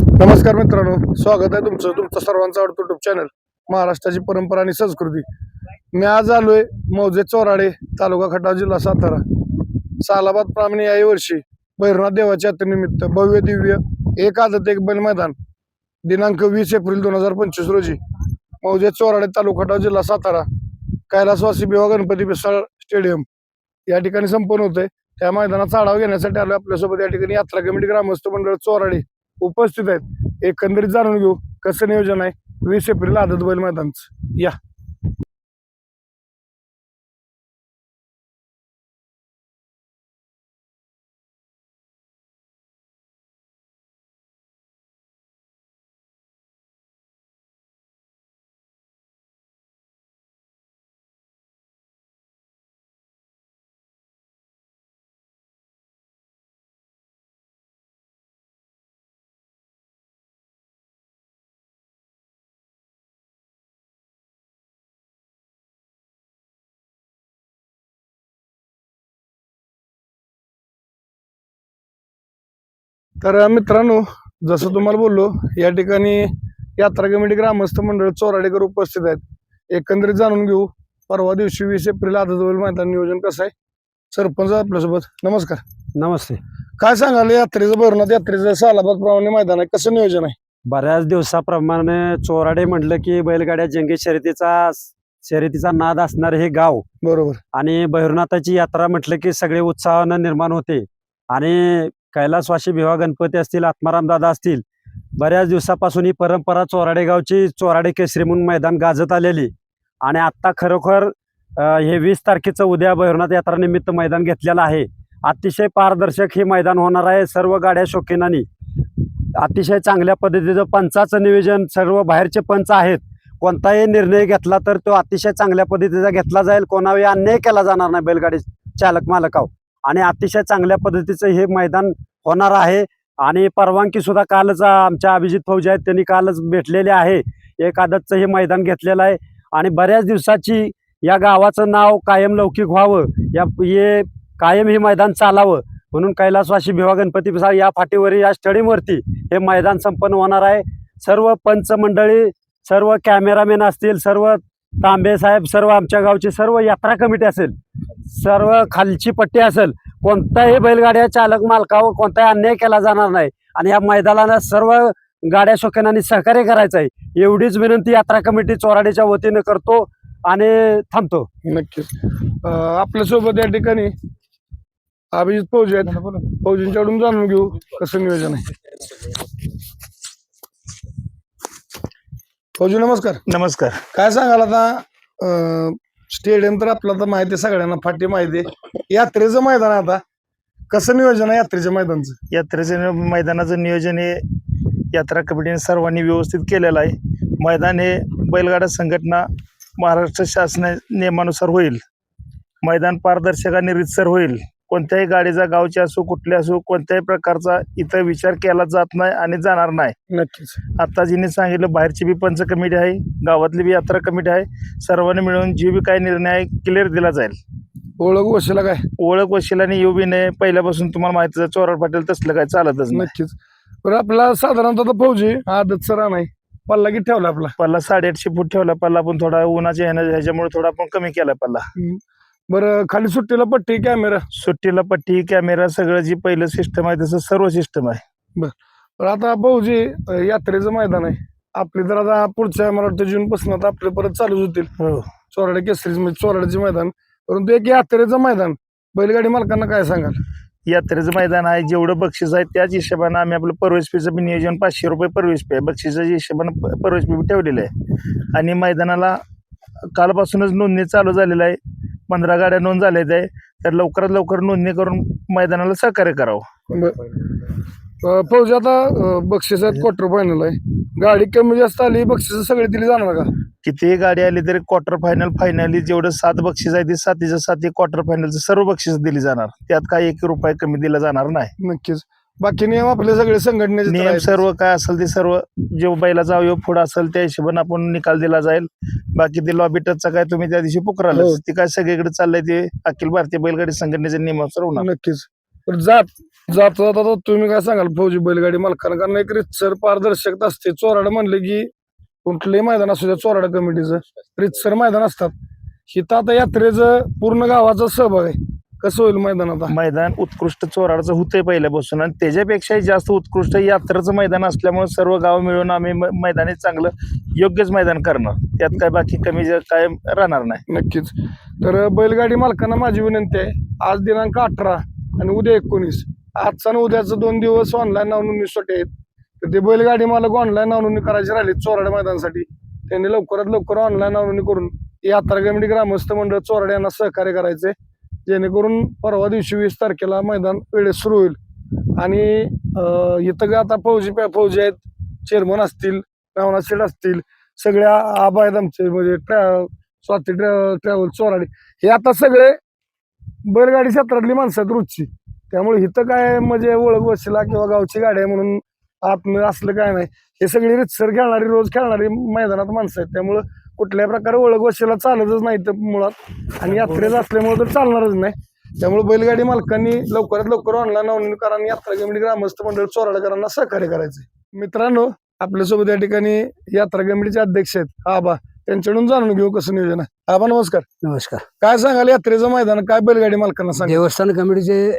नमस्कार मित्रांनो स्वागत आहे तुमचं तुमचं सर्वांचं आवडतो युट्यूब चॅनल महाराष्ट्राची परंपरा आणि संस्कृती. मी आज आलोय मौजे चोराडे तालुका खटाव जिल्हा सातारा. सालाबाद प्रामाणे या वर्षी भैरवनाथ देवाच्या यात्रेनिमित्त भव्य दिव्य एक आदत एक बैल मैदान दिनांक वीस एप्रिल दोन हजार पंचवीस रोजी मौजे चोराडे तालुका खटाव जिल्हा सातारा कैलासवासी बिवा गणपती पिसाळ स्टेडियम या ठिकाणी संपन्न होतंय. त्या मैदानाचा आढावा घेण्यासाठी आलो आपल्यासोबत. या ठिकाणी यात्रा कमिटी ग्रामस्थ मंडळ चोराडे उपस्थित आहेत. एकंदरीत जाणून घेऊ कसं नियोजन आहे? वीस एप्रिल आदत बैल मैदानचं. या. तर मित्रांनो जसं तुम्हाला बोललो या ठिकाणी यात्रा कमिटी ग्रामस्थ मंडळ चोराडेकर उपस्थित आहेत. एकंदरीत जाणून घेऊ परवा दिवशी वीस एप्रिल बैल मैदान नियोजन कसं आहे? सरपंच आपल्यासोबत नमस्कार. नमस्ते. काय सांगाल यात्रेचं भरणात यात्रेचं सालाबाद प्रमाणे मैदान आहे कसं नियोजन आहे? बऱ्याच दिवसाप्रमाणे चोराडे म्हटलं की बैलगाड्या जंगी शर्यतीचा शर्यतीचा नाद असणार हे गाव. बरोबर. आणि भैरवनाथाची यात्रा म्हटलं की सगळे उत्साहानं निर्माण होते. आणि कैलासवासी भिवा गणपती असतील आत्माराम दादा असतील बऱ्याच दिवसापासून ही परंपरा चोराडे गावची चोराडे केसरी म्हणून मैदान गाजत आलेली. आणि आत्ता खरोखर हे वीस तारखेचं उद्या भैरवनाथ यात्रानिमित्त मैदान घेतलेलं आहे. अतिशय पारदर्शक हे मैदान होणार आहे सर्व गाड्या शौकीनांनी. अतिशय चांगल्या पद्धतीचं पंचाचं नियोजन सर्व बाहेरचे पंच आहेत. कोणताही निर्णय घेतला तर तो अतिशय चांगल्या पद्धतीचा घेतला जाईल. कोणाही अन्याय केला जाणार नाही बैलगाडी चालक मालकाव आणि अतिशय चांगल्या पद्धतीचं हे मैदान होणार आहे. आणि परवानगी सुद्धा कालच आमच्या अभिजित फौजी आहेत त्यांनी कालच भेटलेले आहे. एक आदतचं हे मैदान घेतलेलं आहे. आणि बऱ्याच दिवसाची या गावाचं नाव कायम लौकिक व्हावं या हे कायम हे मैदान चालावं म्हणून कैलासवासी भिवा गणपती पिसाळ या फाटीवर या स्टडीवरती हे मैदान संपन्न होणार आहे. सर्व पंच मंडळी सर्व कॅमेरामॅन असतील सर्व तांबे साहेब सर्व आमच्या गावची सर्व यात्रा कमिटी असेल सर्व खालची पट्टी असेल कोणताही बैलगाड्या चालक मालकावर कोणताही अन्याय केला जाणार नाही. आणि या मैदानाला सर्व गाड्या शौकीनांनी सहकार्य करायचं आहे एवढीच विनंती यात्रा कमिटी चोराडीच्या वतीने करतो आणि थांबतो. नक्कीच. आपल्यासोबत या ठिकाणी अभिजित फौजी आहेत. फौजींच्याकडून जाणून घेऊ कसं नियोजन आहे. फौजी नमस्कार. नमस्कार. काय सांगाल आता स्टेडियम तर आपलं तर माहिती आहे सगळ्यांना फाटी माहिती आहे. यात्रेचं मैदान आता. कसं नियोजन आहे यात्रेच्या मैदानचं? यात्रेचं मैदानाचं नियोजन हे यात्रा कमिटीने सर्वांनी व्यवस्थित केलेलं आहे. मैदान हे बैलगाडा संघटना महाराष्ट्र शासन नियमानुसार होईल. मैदान पारदर्शक आणि रितसर होईल. कोणत्याही गाडीचा गावची असो कुठली असो कोणत्याही प्रकारचा इथं विचार केला जात नाही आणि जाणार नाही. नक्कीच. आता जिने सांगितलं बाहेरची बी पंच कमिटी आहे गावातली बी यात्रा कमिटी आहे सर्वांनी मिळून जे बी काही निर्णय आहे क्लिअर दिला जाईल. ओळख वशिला काय? ओळख वशिलाने येऊ बी नये पहिल्यापासून तुम्हाला माहिती आहे चोराड पाटील तसलं काय चालतच नाही. नक्कीच. बरं आपला साधारणतः आता फौजी आदत सरा नाही. पल्ला किती ठेवला आपला? पल्ला साडेआठशे फूट ठेवला पल्ला आपण थोडा उन्हाच्या ह्याच्यामुळे थोडा आपण कमी केला पल्ला. बरं खाली सुट्टीला पट्टी कॅमेरा सुट्टीला पट्टी कॅमेरा सगळं जी पहिलं सिस्टम आहे तसं सर्व सिस्टम आहे. बरं. आता अं, यात्रेचं मैदान आहे. आपली तर आता पुढच्या मला वाटतं जून पासून आता आपले परत चालूच होतील. हो. चोराडे केसरी म्हणजे चोराड्याचे मैदान. परंतु एक यात्रेचं मैदान. बैलगाडी मालकांना काय सांगाल? यात्रेचं मैदान आहे जेवढं बक्षीस आहे त्याच हिशोबानं आम्ही आपलं प्रवेश फीचं बी नियोजन पाचशे रुपये प्रवेश फी आहे. बक्षिसाच्या हिशोबानं प्रवेश फी ठेवलेलं आहे. आणि मैदानाला कालपासूनच नोंदणी चालू झालेलं आहे. पंधरा गाड्या नोंद झालेल्या आहे तर लवकरात लवकर नोंदणी करून मैदानाला सहकार्य करावं. फौजी आता अं, बक्षीस आहेत क्वार्टर फायनल आहे. गाडी कमी जास्त आली बक्षीस सगळी दिली जाणार का? कितीही गाडी आली तरी क्वार्टर फायनल फायनली जेवढं सात बक्षीस आहे ते सातीच्या साती क्वार्टर फायनलचं सर्व बक्षीस दिली जाणार. त्यात काही एक रुपये कमी दिला जाणार नाही. नक्कीच. बाकी नियम आपले सगळे संघटनेचे तर नियम आहेत. सर्व काय असेल ते सर्व जे बैलाचा अवयव पुढे असेल त्या हिशोबाने आपण निकाल दिला जाईल. बाकी ते लॉबी टचचा काय तुम्ही त्या दिवशी पुकराल हो. ती काय सगळीकडे चाललंय ते अखिल भारतीय बैलगाडी संघटनेच्या नियमानुसार होणार. नक्कीच. तर जात जाता जाता आता तुम्ही काय सांगाल फौजी बैलगाडी मालकांना? कारण एक रितसर पारदर्शकता असते. चोराडा म्हणले की कुठलंही मैदान असू द्या चोराडा कमिटीचं रितसर मैदान असतात. हिथं आता यात्रेचं पूर्ण गावाचा सहभाग आहे. कसं होईल मैदान आता? मैदान उत्कृष्ट चोराडचं होतंय पहिल्यापासून आणि त्याच्यापेक्षाही जास्त उत्कृष्ट यात्रेचं मैदान असल्यामुळे सर्व गाव मिळून आम्ही म- मैदानी चांगलं योग्यच मैदान करणार. त्यात काय बाकी कमी जा- काय राहणार नाही. नक्कीच. तर बैलगाडी मालकांना माझी विनंती आहे आज दिनांक अठरा आणि उद्या एकोणीस. आजचा आणि उद्याचं दोन दिवस ऑनलाईन नोंदणी सुटे आहेत. तर ते बैलगाडी मालक ऑनलाईन नोंदणी करायची राहिली चोराडे मैदानासाठी. त्यांनी लवकरात लवकर ऑनलाईन नोंदणी करून यात्रा कमिटी ग्रामस्थ मंडळ चोराडे यांना सहकार्य करायचे जेणेकरून परवा दिवशी वीस तारखेला मैदान वेळेत सुरू होईल. आणि इथं का आता फौजी फौजी आहेत चेअरमन असतील रावणा शेठ असतील सगळ्या आबा आहेत आमचे म्हणजे ट्रॅ स्वाती ट्रॅ ट्रॅव्हल चोराडे. हे आता सगळे बैलगाडी क्षेत्रातली माणसं आहेत रोजची. त्यामुळे इथं काय म्हणजे ओळख वशिला किंवा गावची गाडी आहे म्हणून आतनं असलं काय नाही. हे सगळी रितसर खेळणारी रोज खेळणारी मैदानात माणसं आहेत. त्यामुळं कुठल्याही प्रकारे ओळख वशिला चालतच नाही तर मुळात. आणि यात्रेच असल्यामुळे तर चालणारच नाही. त्यामुळे बैलगाडी मालकांनी लवकरात लवकर ऑनलाईन नोंदणी करा आणि यात्रा कमिटी ग्रामस्थ मंडळ चोराडेकरांना सहकार्य करायचे मित्रांनो आपल्यासोबत या ठिकाणी यात्रा कमिटीचे अध्यक्ष आहेत आबा. त्यांच्याकडून जाणून घेऊ कसं नियोजन आहे. आबा नमस्कार. नमस्कार. काय सांगाल यात्रेचं मैदान? काय बैलगाडी मालकांना सांगा देवस्थान कमिटीचे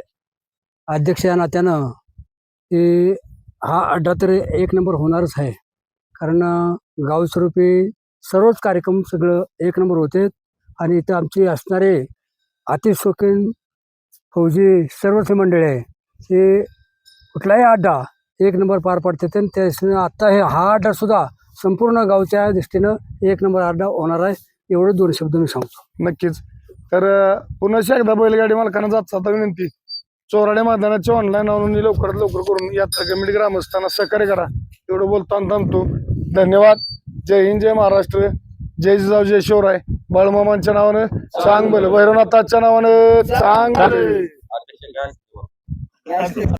अध्यक्ष या नात्यानं की हा अड्डा तर एक नंबर होणारच आहे. कारण गावस्वरूपी सर्वच कार्यक्रम सगळं एक नंबर होते. आणि इथं आमची असणारे अतिशोकीन फौजी सर्वच मंडळी आहे. ते कुठलाही अड्डा एक नंबर पार पाडतात आणि त्याच्यानं आत्ता हे हा अड्डा सुद्धा संपूर्ण गावच्या दृष्टीनं एक नंबर अड्डा होणार आहे. एवढं दोन शब्द मी सांगतो. नक्कीच. तर पुन्हा एकदा बैलगाडी मालकांना जात आता विनंती. चोराडे मैदानाची ऑनलाईन नोंदणी लवकरात लवकर करून यात्रा कमिटी ग्रामस्थांना सहकार्य करा. एवढं बोलताना थांबतो. धन्यवाद. जय हिंद जय महाराष्ट्र जय जिजाऊ जय शिवराय बाळमामांच्या नावानं चांग भलं भैरवनाथाच्या नावानं चांग भलं.